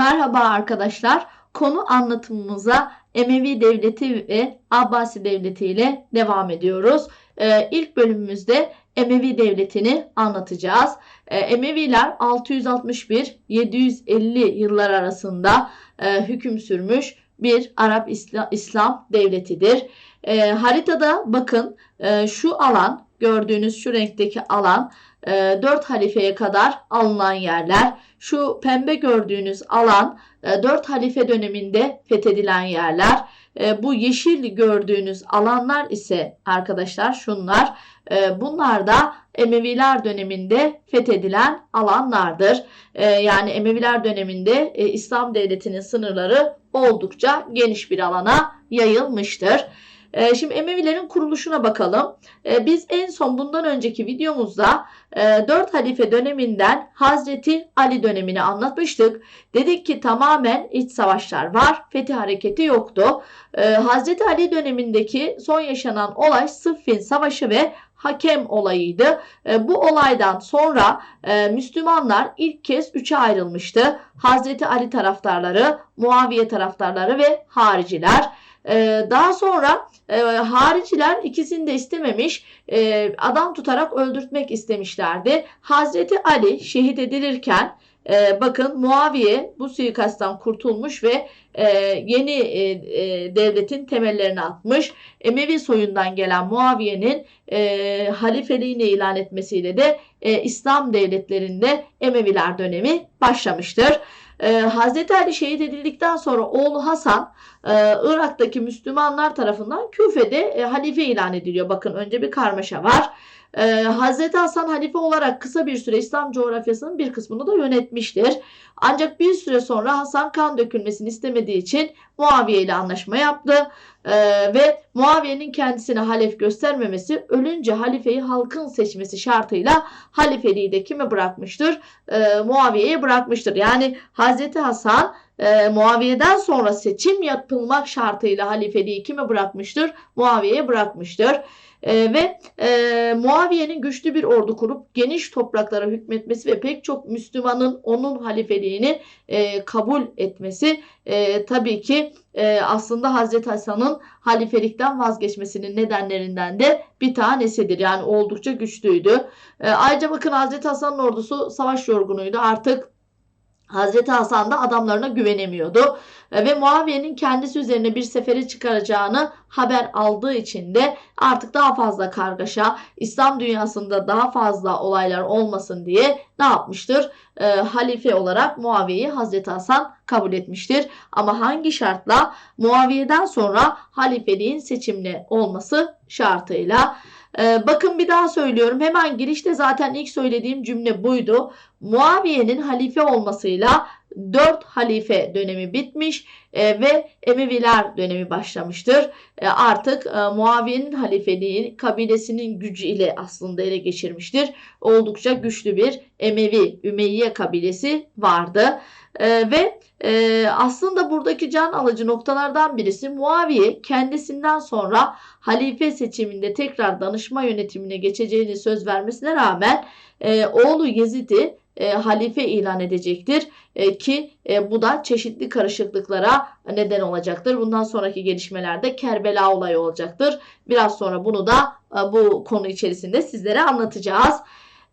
Merhaba arkadaşlar. Konu anlatımımıza Emevi Devleti ve Abbasi Devleti ile devam ediyoruz. Ee, ilk bölümümüzde Emevi Devleti'ni anlatacağız. Ee, Emeviler 661-750 yıllar arasında e, hüküm sürmüş bir Arap İslam, İslam devletidir. Ee, haritada bakın e, şu alan gördüğünüz şu renkteki alan e, 4 halifeye kadar alınan yerler. Şu pembe gördüğünüz alan 4 halife döneminde fethedilen yerler. E, bu yeşil gördüğünüz alanlar ise arkadaşlar şunlar. E, bunlar da Emeviler döneminde fethedilen alanlardır. E, yani Emeviler döneminde İslam devletinin sınırları oldukça geniş bir alana yayılmıştır. E, şimdi Emevilerin kuruluşuna bakalım. E, biz en son bundan önceki videomuzda e, 4 halife döneminden Hazreti Ali dönemini anlatmıştık. Dedik ki tamamen iç savaşlar var. Fethi hareketi yoktu. E, Hazreti Ali dönemindeki son yaşanan olay Sıffin Savaşı ve hakem olayıydı. E, bu olaydan sonra e, Müslümanlar ilk kez üçe ayrılmıştı. Hazreti Ali taraftarları, Muaviye taraftarları ve hariciler. Ee, daha sonra e, hariciler ikisini de istememiş e, adam tutarak öldürtmek istemişlerdi. Hazreti Ali şehit edilirken e, bakın Muaviye bu suikasttan kurtulmuş ve e, yeni e, e, devletin temellerini atmış. Emevi soyundan gelen Muaviye'nin e, halifeliğini ilan etmesiyle de e, İslam devletlerinde Emeviler dönemi başlamıştır. E, Hazreti Ali şehit edildikten sonra oğlu Hasan e, Irak'taki Müslümanlar tarafından Küfe'de e, halife ilan ediliyor. Bakın önce bir karmaşa var. Ee, Hazreti Hasan halife olarak kısa bir süre İslam coğrafyasının bir kısmını da yönetmiştir. Ancak bir süre sonra Hasan kan dökülmesini istemediği için Muaviye ile anlaşma yaptı. Ee, ve Muaviye'nin kendisine halef göstermemesi ölünce halifeyi halkın seçmesi şartıyla halifeliği de kime bırakmıştır? Ee, Muaviye'ye bırakmıştır. Yani Hazreti Hasan e, Muaviye'den sonra seçim yapılmak şartıyla halifeliği kime bırakmıştır? Muaviye'ye bırakmıştır. E, ve e, Muaviye'nin güçlü bir ordu kurup geniş topraklara hükmetmesi ve pek çok Müslümanın onun halifeliğini e, kabul etmesi e, tabii ki e, aslında Hazreti Hasan'ın halifelikten vazgeçmesinin nedenlerinden de bir tanesidir. Yani oldukça güçlüydü. E, ayrıca bakın Hazreti Hasan'ın ordusu savaş yorgunuydu. Artık Hazreti Hasan da adamlarına güvenemiyordu e, ve Muaviye'nin kendisi üzerine bir seferi çıkaracağını haber aldığı için de artık daha fazla kargaşa, İslam dünyasında daha fazla olaylar olmasın diye ne yapmıştır? E, halife olarak Muaviye'yi Hazreti Hasan kabul etmiştir. Ama hangi şartla? Muaviye'den sonra halifeliğin seçimli olması şartıyla. Ee, bakın bir daha söylüyorum. Hemen girişte zaten ilk söylediğim cümle buydu. Muaviye'nin halife olmasıyla 4 halife dönemi bitmiş e, ve Emeviler dönemi başlamıştır. E, artık e, Muaviye'nin halifeliği kabilesinin gücü ile aslında ele geçirmiştir. Oldukça güçlü bir Emevi, Ümeyye kabilesi vardı. E, ve e, aslında buradaki can alıcı noktalardan birisi Muaviye kendisinden sonra halife seçiminde tekrar danışma yönetimine geçeceğini söz vermesine rağmen e, oğlu Yezid'i e, halife ilan edecektir e, ki e, bu da çeşitli karışıklıklara neden olacaktır. Bundan sonraki gelişmelerde Kerbela olayı olacaktır. Biraz sonra bunu da e, bu konu içerisinde sizlere anlatacağız.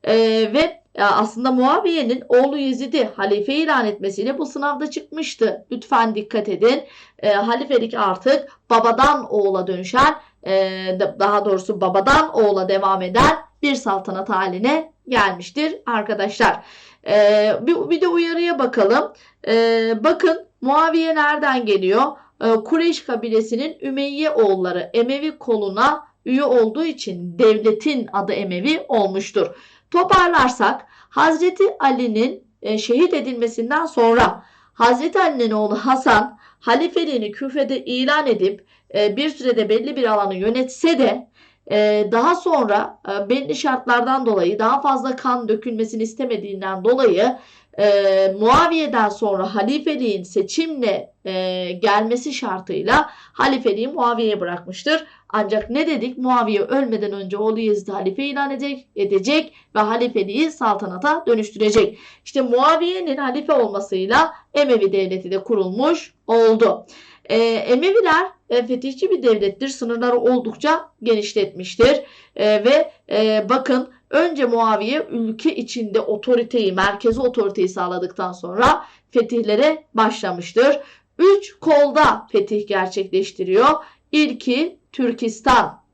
E, ve e, aslında Muaviye'nin oğlu Yezid'i halife ilan etmesiyle bu sınavda çıkmıştı. Lütfen dikkat edin. E, halifelik artık babadan oğula dönüşen, e, daha doğrusu babadan oğula devam eden bir saltanat haline gelmiştir arkadaşlar. E, bir, bir de uyarıya bakalım. E, bakın Muaviye nereden geliyor? E, Kureyş kabilesinin Ümeyye oğulları Emevi koluna üye olduğu için devletin adı Emevi olmuştur. Toparlarsak Hazreti Ali'nin e, şehit edilmesinden sonra Hazreti Ali'nin oğlu Hasan halifeliğini küfede ilan edip e, bir sürede belli bir alanı yönetse de e, daha sonra belli şartlardan dolayı daha fazla kan dökülmesini istemediğinden dolayı e, Muaviye'den sonra halifeliğin seçimle e, gelmesi şartıyla halifeliği Muaviye'ye bırakmıştır. Ancak ne dedik? Muaviye ölmeden önce oğlu Yezid'i halife ilan edecek, edecek ve halifeliği saltanata dönüştürecek. İşte Muaviye'nin halife olmasıyla Emevi devleti de kurulmuş oldu. E, Emeviler e, fetihçi bir devlettir. Sınırları oldukça genişletmiştir. E, ve e, bakın önce Muaviye ülke içinde otoriteyi, merkezi otoriteyi sağladıktan sonra fetihlere başlamıştır. Üç kolda fetih gerçekleştiriyor. İlki Türkistan.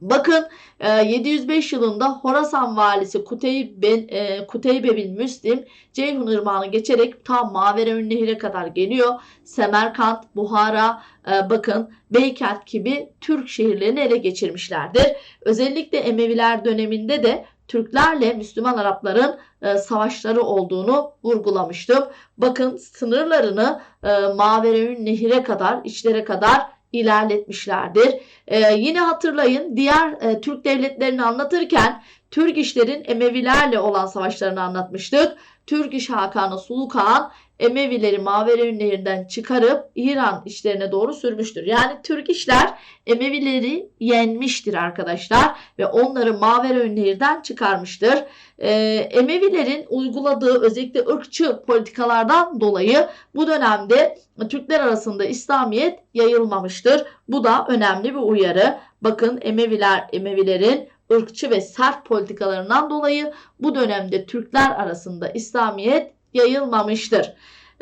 Bakın 705 yılında Horasan valisi Kuteybe, e, Kuteybe bin Müslim Ceyhun Irmağı'nı geçerek tam Mavereün Nehir'e kadar geliyor. Semerkant, Buhara, e, bakın Beykent gibi Türk şehirlerini ele geçirmişlerdir. Özellikle Emeviler döneminde de Türklerle Müslüman Arapların e, savaşları olduğunu vurgulamıştım. Bakın sınırlarını e, Mavereün kadar, içlere kadar ilerletmişlerdir. Ee, yine hatırlayın diğer e, Türk devletlerini anlatırken Türk işlerin Emevilerle olan savaşlarını anlatmıştık. Türk iş Hakan'ı Suluk Han Emevileri Mavereün Nehri'nden çıkarıp İran işlerine doğru sürmüştür. Yani Türk işler Emevileri yenmiştir arkadaşlar ve onları Mavereün Nehir'den çıkarmıştır. Ee, Emevilerin uyguladığı özellikle ırkçı politikalardan dolayı bu dönemde Türkler arasında İslamiyet yayılmamıştır. Bu da önemli bir uyarı. Bakın Emeviler, Emevilerin ırkçı ve sert politikalarından dolayı bu dönemde Türkler arasında İslamiyet yayılmamıştır.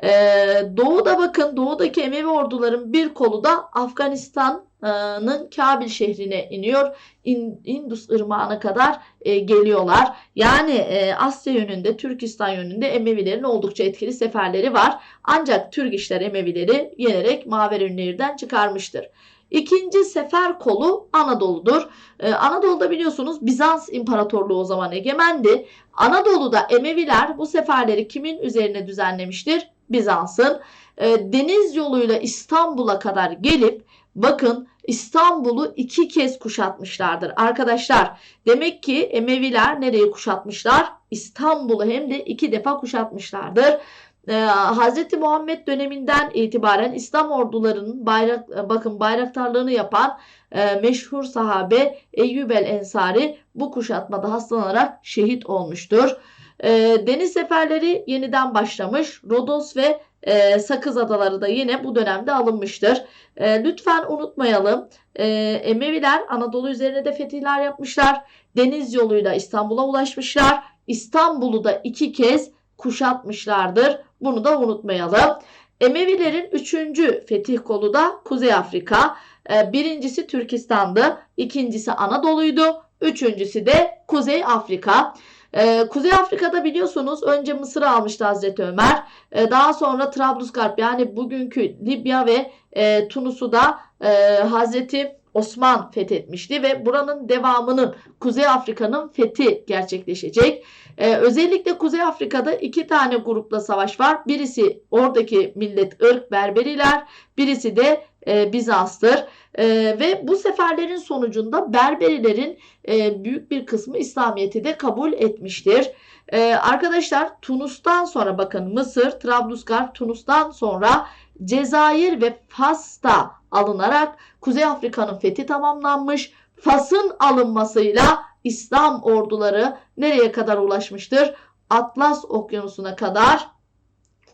Ee, doğuda bakın doğudaki Emevi orduların bir kolu da Afganistan'ın Kabil şehrine iniyor. Indus ırmağına kadar e, geliyorlar. Yani e, Asya yönünde, Türkistan yönünde Emevilerin oldukça etkili seferleri var. Ancak Türk işler Emevileri yenerek Maverünlehir'den çıkarmıştır. İkinci sefer kolu Anadolu'dur. Ee, Anadolu'da biliyorsunuz Bizans İmparatorluğu o zaman egemendi. Anadolu'da Emeviler bu seferleri kimin üzerine düzenlemiştir? Bizans'ın. Ee, deniz yoluyla İstanbul'a kadar gelip bakın İstanbul'u iki kez kuşatmışlardır. Arkadaşlar demek ki Emeviler nereyi kuşatmışlar? İstanbul'u hem de iki defa kuşatmışlardır e, Hz. Muhammed döneminden itibaren İslam ordularının bayrak bakın bayraktarlığını yapan e, meşhur sahabe Eyyub el Ensari bu kuşatmada hastalanarak şehit olmuştur. E, deniz seferleri yeniden başlamış. Rodos ve e, Sakız Adaları da yine bu dönemde alınmıştır. E, lütfen unutmayalım. E, Emeviler Anadolu üzerine de fetihler yapmışlar. Deniz yoluyla İstanbul'a ulaşmışlar. İstanbul'u da iki kez kuşatmışlardır. Bunu da unutmayalım. Emevilerin üçüncü fetih kolu da Kuzey Afrika. Ee, birincisi Türkistan'dı. ikincisi Anadolu'ydu. Üçüncüsü de Kuzey Afrika. Ee, Kuzey Afrika'da biliyorsunuz önce Mısır'ı almıştı Hazreti Ömer. Ee, daha sonra Trablusgarp yani bugünkü Libya ve e, Tunus'u da e, Hazreti Osman fethetmişti ve buranın devamının Kuzey Afrika'nın fethi gerçekleşecek. Ee, özellikle Kuzey Afrika'da iki tane grupla savaş var. Birisi oradaki millet ırk Berberiler, birisi de e, Bizans'tır. E, ve bu seferlerin sonucunda Berberilerin e, büyük bir kısmı İslamiyet'i de kabul etmiştir. E, arkadaşlar Tunus'tan sonra bakın Mısır, Trablusgarp, Tunus'tan sonra Cezayir ve Fas'ta alınarak Kuzey Afrika'nın fethi tamamlanmış. Fas'ın alınmasıyla İslam orduları nereye kadar ulaşmıştır? Atlas Okyanusu'na kadar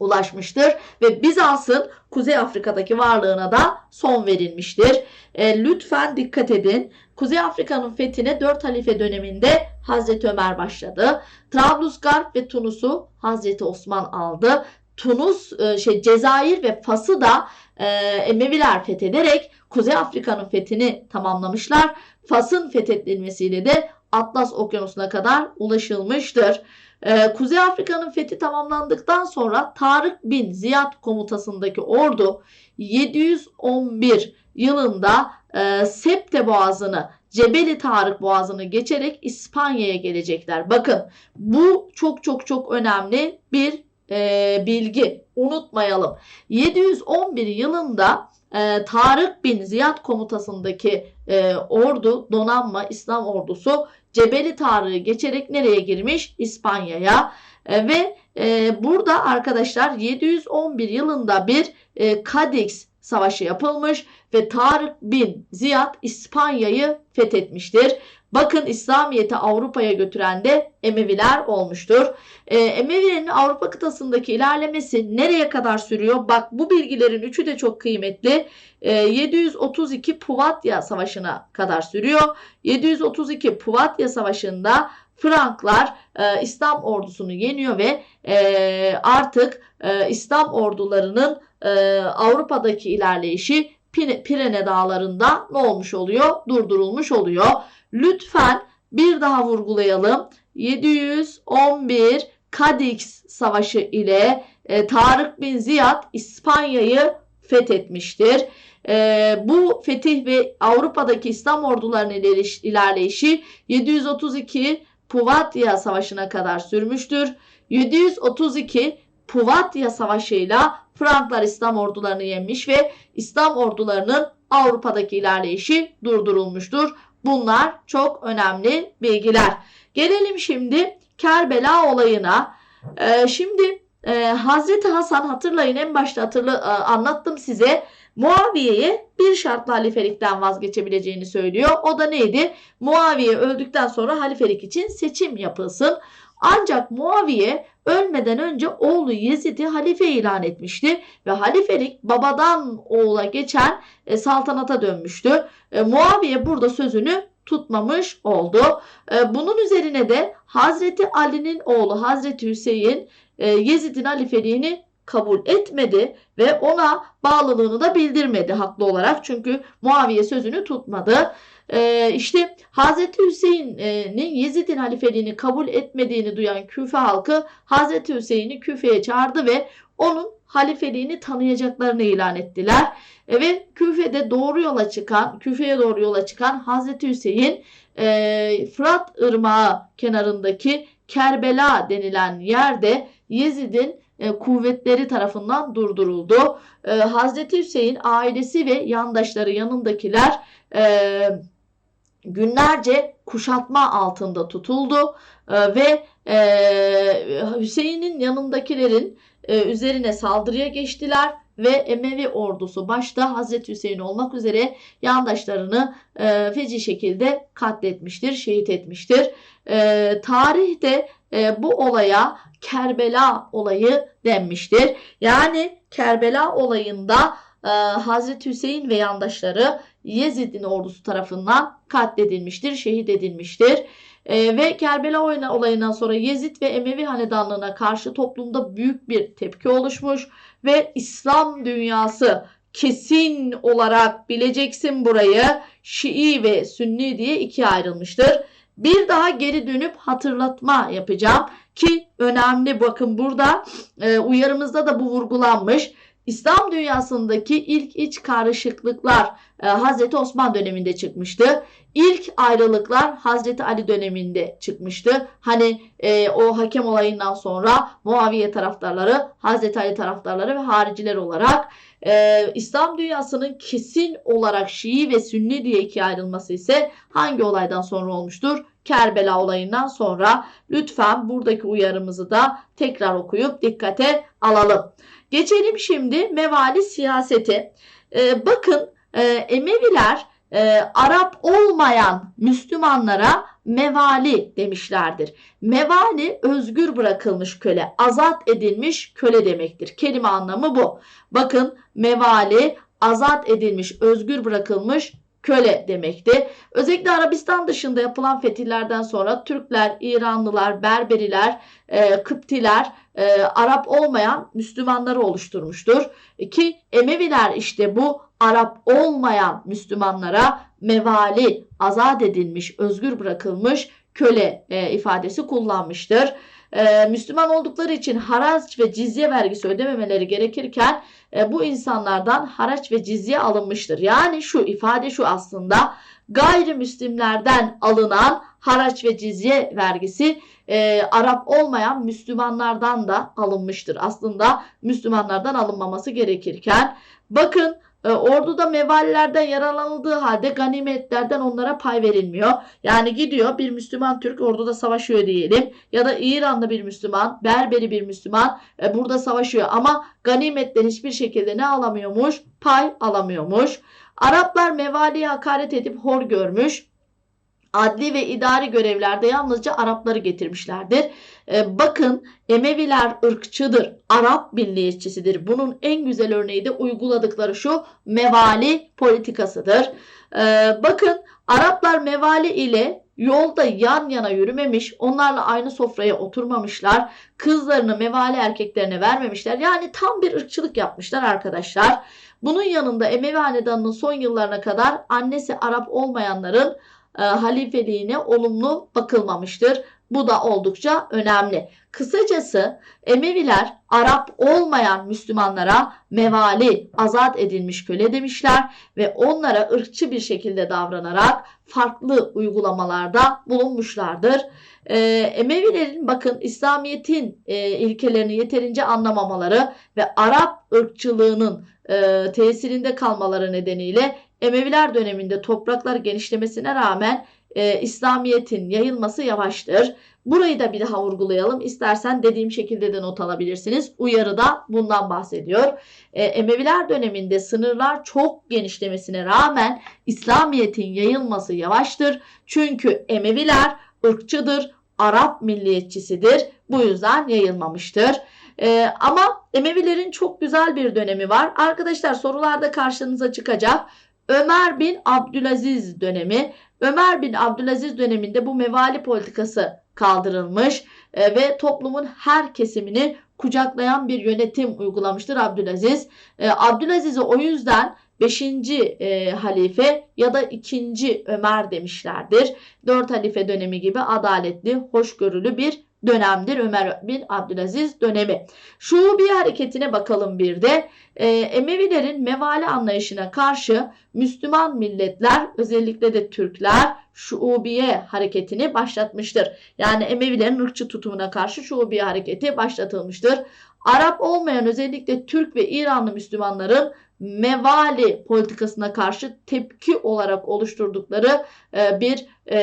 ulaşmıştır ve Bizans'ın Kuzey Afrika'daki varlığına da son verilmiştir. E, lütfen dikkat edin. Kuzey Afrika'nın fethine 4 halife döneminde Hazreti Ömer başladı. Trablusgarp ve Tunus'u Hazreti Osman aldı. Tunus, e, şey Cezayir ve Fas'ı da e, Emeviler fethederek Kuzey Afrika'nın fethini tamamlamışlar. Fas'ın fethedilmesiyle de Atlas Okyanusu'na kadar ulaşılmıştır. Ee, Kuzey Afrika'nın fethi tamamlandıktan sonra Tarık bin Ziyad komutasındaki ordu 711 yılında e, Septe Boğazı'nı Cebeli Tarık Boğazı'nı geçerek İspanya'ya gelecekler. Bakın bu çok çok çok önemli bir e, bilgi. Unutmayalım. 711 yılında e, Tarık bin Ziyad komutasındaki e, ordu, donanma, İslam ordusu Cebeli Tarık'ı geçerek nereye girmiş? İspanya'ya. E, ve e, burada arkadaşlar 711 yılında bir e, Cadix Savaşı yapılmış ve Tarık bin Ziyad İspanya'yı fethetmiştir. Bakın İslamiyet'i Avrupa'ya götüren de Emeviler olmuştur. Ee, Emevilerin Avrupa kıtasındaki ilerlemesi nereye kadar sürüyor? Bak bu bilgilerin üçü de çok kıymetli. Ee, 732 Puvatya Savaşı'na kadar sürüyor. 732 Puvatya Savaşı'nda Franklar e, İslam ordusunu yeniyor ve e, artık e, İslam ordularının e, Avrupa'daki ilerleyişi Pirene dağlarında ne olmuş oluyor? Durdurulmuş oluyor. Lütfen bir daha vurgulayalım. 711 Cadix Savaşı ile e, Tarık bin Ziyad İspanya'yı fethetmiştir. E, bu fetih ve Avrupa'daki İslam ordularının ilerleyişi 732 Puvatya Savaşı'na kadar sürmüştür. 732 Puvatya Savaşı'yla Franklar İslam ordularını yenmiş ve İslam ordularının Avrupa'daki ilerleyişi durdurulmuştur. Bunlar çok önemli bilgiler. Gelelim şimdi Kerbela olayına. Ee, şimdi e, Hazreti Hasan hatırlayın en başta hatırla, e, anlattım size. Muaviye'ye bir şartla halifelikten vazgeçebileceğini söylüyor. O da neydi? Muaviye öldükten sonra halifelik için seçim yapılsın. Ancak Muaviye ölmeden önce oğlu Yezid'i halife ilan etmişti ve halifelik babadan oğula geçen e, saltanata dönmüştü. E, Muaviye burada sözünü tutmamış oldu. E, bunun üzerine de Hazreti Ali'nin oğlu Hazreti Hüseyin e, Yezid'in halifeliğini kabul etmedi ve ona bağlılığını da bildirmedi haklı olarak. Çünkü Muaviye sözünü tutmadı. Ee, işte Hazreti Hüseyin'in Yezid'in halifeliğini kabul etmediğini duyan Küfe halkı Hazreti Hüseyin'i Küfe'ye çağırdı ve onun halifeliğini tanıyacaklarını ilan ettiler. E, ve Küfe'de doğru yola çıkan, Küfe'ye doğru yola çıkan Hazreti Hüseyin e, Fırat Irmağı kenarındaki Kerbela denilen yerde Yezid'in e, kuvvetleri tarafından durduruldu. E, Hazreti Hüseyin ailesi ve yandaşları yanındakiler e, günlerce kuşatma altında tutuldu e, ve e, Hüseyin'in yanındakilerin e, üzerine saldırıya geçtiler ve Emevi ordusu başta Hazreti Hüseyin olmak üzere yandaşlarını e, feci şekilde katletmiştir, şehit etmiştir. E, tarihte e, bu olaya Kerbela olayı denmiştir. Yani Kerbela olayında e, Hazreti Hüseyin ve yandaşları Yezid'in ordusu tarafından katledilmiştir, şehit edilmiştir. E, ve Kerbela olayından sonra Yezid ve Emevi hanedanlığına karşı toplumda büyük bir tepki oluşmuş ve İslam dünyası kesin olarak bileceksin burayı Şii ve Sünni diye ikiye ayrılmıştır. Bir daha geri dönüp hatırlatma yapacağım ki önemli bakın burada e, uyarımızda da bu vurgulanmış. İslam dünyasındaki ilk iç karışıklıklar e, Hazreti Osman döneminde çıkmıştı. İlk ayrılıklar Hazreti Ali döneminde çıkmıştı. Hani e, o hakem olayından sonra Muaviye taraftarları, Hazreti Ali taraftarları ve hariciler olarak e, İslam dünyasının kesin olarak Şii ve Sünni diye ikiye ayrılması ise hangi olaydan sonra olmuştur? Kerbela olayından sonra lütfen buradaki uyarımızı da tekrar okuyup dikkate alalım. Geçelim şimdi mevali siyaseti. Ee, bakın e, Emeviler e, Arap olmayan Müslümanlara mevali demişlerdir. Mevali özgür bırakılmış köle, azat edilmiş köle demektir. Kelime anlamı bu. Bakın mevali azat edilmiş, özgür bırakılmış köle demekti. Özellikle Arabistan dışında yapılan fetihlerden sonra Türkler, İranlılar, Berberiler, e, Kıptiler, e, Arap olmayan Müslümanları oluşturmuştur. Ki Emeviler işte bu Arap olmayan Müslümanlara mevali, azat edilmiş, özgür bırakılmış köle e, ifadesi kullanmıştır. E, Müslüman oldukları için haraç ve cizye vergisi ödememeleri gerekirken e, bu insanlardan haraç ve cizye alınmıştır. Yani şu ifade şu aslında gayrimüslimlerden alınan haraç ve cizye vergisi e, Arap olmayan Müslümanlardan da alınmıştır. Aslında Müslümanlardan alınmaması gerekirken bakın orduda mevalilerden yaralanıldığı halde ganimetlerden onlara pay verilmiyor. Yani gidiyor bir Müslüman Türk orduda savaşıyor diyelim ya da İranlı bir Müslüman, Berberi bir Müslüman e, burada savaşıyor ama ganimetten hiçbir şekilde ne alamıyormuş? Pay alamıyormuş. Araplar mevaliye hakaret edip hor görmüş. Adli ve idari görevlerde yalnızca Arapları getirmişlerdir. Ee, bakın Emeviler ırkçıdır, Arap milliyetçisidir. Bunun en güzel örneği de uyguladıkları şu mevali politikasıdır. Ee, bakın Araplar mevali ile yolda yan yana yürümemiş, onlarla aynı sofraya oturmamışlar, kızlarını mevali erkeklerine vermemişler. Yani tam bir ırkçılık yapmışlar arkadaşlar. Bunun yanında Emevi Hanedanı'nın son yıllarına kadar annesi Arap olmayanların e, halifeliğine olumlu bakılmamıştır. Bu da oldukça önemli. Kısacası Emeviler Arap olmayan Müslümanlara mevali, azat edilmiş köle demişler ve onlara ırkçı bir şekilde davranarak farklı uygulamalarda bulunmuşlardır. Ee, Emevilerin bakın İslamiyet'in e, ilkelerini yeterince anlamamaları ve Arap ırkçılığının e, tesirinde kalmaları nedeniyle Emeviler döneminde topraklar genişlemesine rağmen e, İslamiyet'in yayılması yavaştır. Burayı da bir daha vurgulayalım. İstersen dediğim şekilde de not alabilirsiniz. Uyarıda bundan bahsediyor. E, Emeviler döneminde sınırlar çok genişlemesine rağmen İslamiyet'in yayılması yavaştır. Çünkü Emeviler ırkçıdır, Arap milliyetçisidir. Bu yüzden yayılmamıştır. Ee, ama Emevilerin çok güzel bir dönemi var. Arkadaşlar sorularda karşınıza çıkacak. Ömer bin Abdülaziz dönemi. Ömer bin Abdülaziz döneminde bu mevali politikası kaldırılmış e, ve toplumun her kesimini kucaklayan bir yönetim uygulamıştır Abdülaziz. E, Abdülaziz'e o yüzden 5. E, halife ya da 2. Ömer demişlerdir. 4 halife dönemi gibi adaletli, hoşgörülü bir dönemdir Ömer bin Abdülaziz dönemi. Şuubi hareketine bakalım bir de. E, Emevilerin mevali anlayışına karşı Müslüman milletler özellikle de Türkler Şuubiye hareketini başlatmıştır. Yani Emevilerin ırkçı tutumuna karşı Şuubiye hareketi başlatılmıştır. Arap olmayan özellikle Türk ve İranlı Müslümanların mevali politikasına karşı tepki olarak oluşturdukları e, bir e,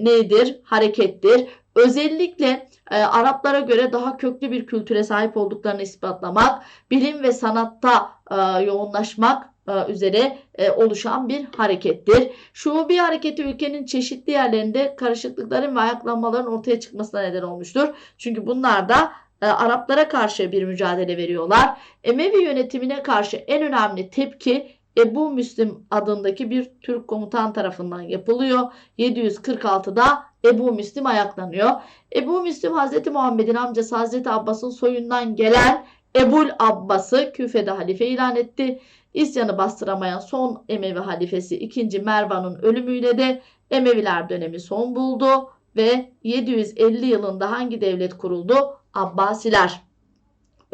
nedir? Harekettir. Özellikle e, Araplara göre daha köklü bir kültüre sahip olduklarını ispatlamak, bilim ve sanatta e, yoğunlaşmak e, üzere e, oluşan bir harekettir. Şuubi hareketi ülkenin çeşitli yerlerinde karışıklıkların ve ayaklanmaların ortaya çıkmasına neden olmuştur. Çünkü bunlar da e, Araplara karşı bir mücadele veriyorlar. Emevi yönetimine karşı en önemli tepki Ebu Müslim adındaki bir Türk komutan tarafından yapılıyor. 746'da Ebu Müslim ayaklanıyor. Ebu Müslim Hazreti Muhammed'in amcası Hazreti Abbas'ın soyundan gelen Ebul Abbas'ı Küfe'de halife ilan etti. İsyanı bastıramayan son Emevi halifesi 2. Mervan'ın ölümüyle de Emeviler dönemi son buldu ve 750 yılında hangi devlet kuruldu? Abbasiler.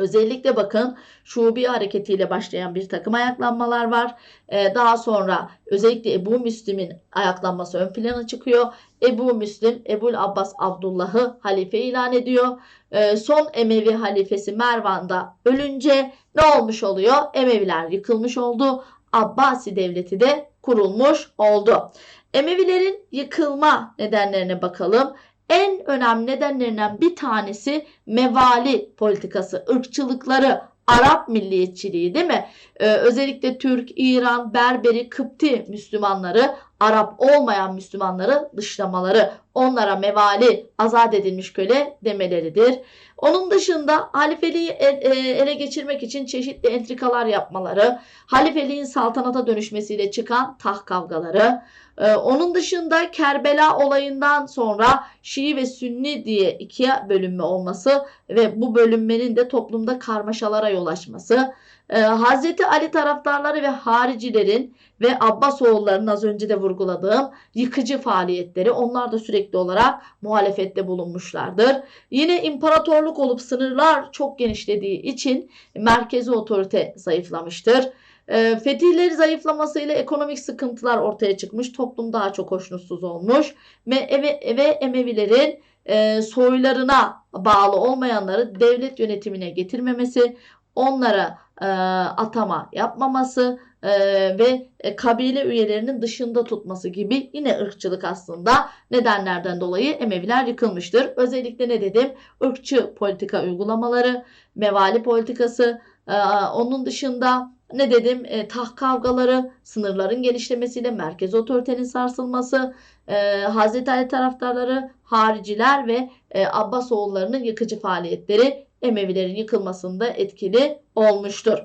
Özellikle bakın Şubi hareketiyle başlayan bir takım ayaklanmalar var. Ee, daha sonra özellikle Ebu Müslim'in ayaklanması ön plana çıkıyor. Ebu Müslim Ebul Abbas Abdullah'ı halife ilan ediyor. Ee, son Emevi halifesi Mervan'da ölünce ne olmuş oluyor? Emeviler yıkılmış oldu. Abbasi devleti de kurulmuş oldu. Emevilerin yıkılma nedenlerine bakalım en önemli nedenlerinden bir tanesi mevali politikası, ırkçılıkları, Arap milliyetçiliği değil mi? Ee, özellikle Türk, İran, Berberi, Kıpti Müslümanları, Arap olmayan Müslümanları dışlamaları, onlara mevali, azat edilmiş köle demeleridir. Onun dışında halifeliği e, e, ele geçirmek için çeşitli entrikalar yapmaları, halifeliğin saltanata dönüşmesiyle çıkan taht kavgaları, ee, onun dışında Kerbela olayından sonra Şii ve Sünni diye ikiye bölünme olması ve bu bölünmenin de toplumda karmaşalara yol açması. Ee, Hazreti Ali taraftarları ve haricilerin ve Abbas oğullarının az önce de vurguladığım yıkıcı faaliyetleri onlar da sürekli olarak muhalefette bulunmuşlardır. Yine imparatorluk olup sınırlar çok genişlediği için merkezi otorite zayıflamıştır. E, fetihleri zayıflamasıyla ekonomik sıkıntılar ortaya çıkmış. Toplum daha çok hoşnutsuz olmuş. Ve, eve, ve Emevilerin e, soylarına bağlı olmayanları devlet yönetimine getirmemesi, onlara e, atama yapmaması e, ve e, kabile üyelerinin dışında tutması gibi yine ırkçılık aslında nedenlerden dolayı Emeviler yıkılmıştır. Özellikle ne dedim? Irkçı politika uygulamaları, mevali politikası, e, onun dışında ne dedim? E, taht kavgaları, sınırların genişlemesiyle merkez otoritenin sarsılması, e, Hazreti Ali taraftarları, hariciler ve e, Abbas oğullarının yıkıcı faaliyetleri Emevilerin yıkılmasında etkili olmuştur.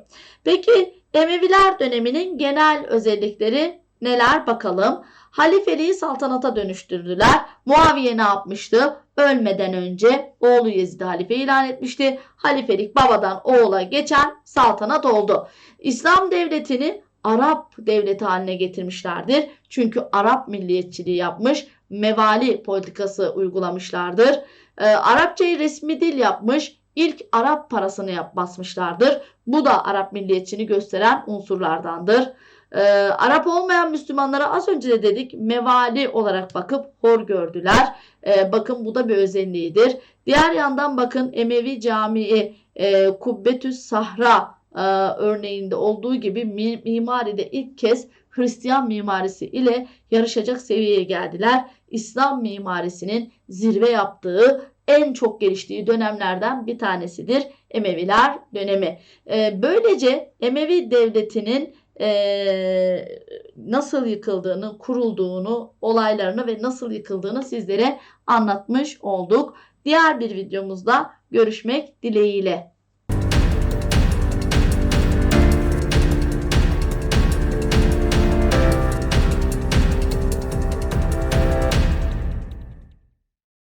Peki Emeviler döneminin genel özellikleri neler bakalım? Halifeliği saltanata dönüştürdüler. Muaviye ne yapmıştı? Ölmeden önce oğlu Yezid'i halife ilan etmişti. Halifelik babadan oğula geçen saltanat oldu. İslam devletini Arap devleti haline getirmişlerdir. Çünkü Arap milliyetçiliği yapmış, mevali politikası uygulamışlardır. Ee, Arapçayı resmi dil yapmış, ilk Arap parasını yap basmışlardır. Bu da Arap milliyetçiliğini gösteren unsurlardandır. Ee, Arap olmayan Müslümanlara az önce de dedik mevali olarak bakıp hor gördüler. Ee, bakın bu da bir özelliğidir. Diğer yandan bakın Emevi Camii e, Kubbetüs Sahra e, örneğinde olduğu gibi mi- mimaride ilk kez Hristiyan mimarisi ile yarışacak seviyeye geldiler. İslam mimarisinin zirve yaptığı en çok geliştiği dönemlerden bir tanesidir Emeviler dönemi. E, böylece Emevi devletinin e, nasıl yıkıldığını, kurulduğunu, olaylarını ve nasıl yıkıldığını sizlere anlatmış olduk. Diğer bir videomuzda görüşmek dileğiyle.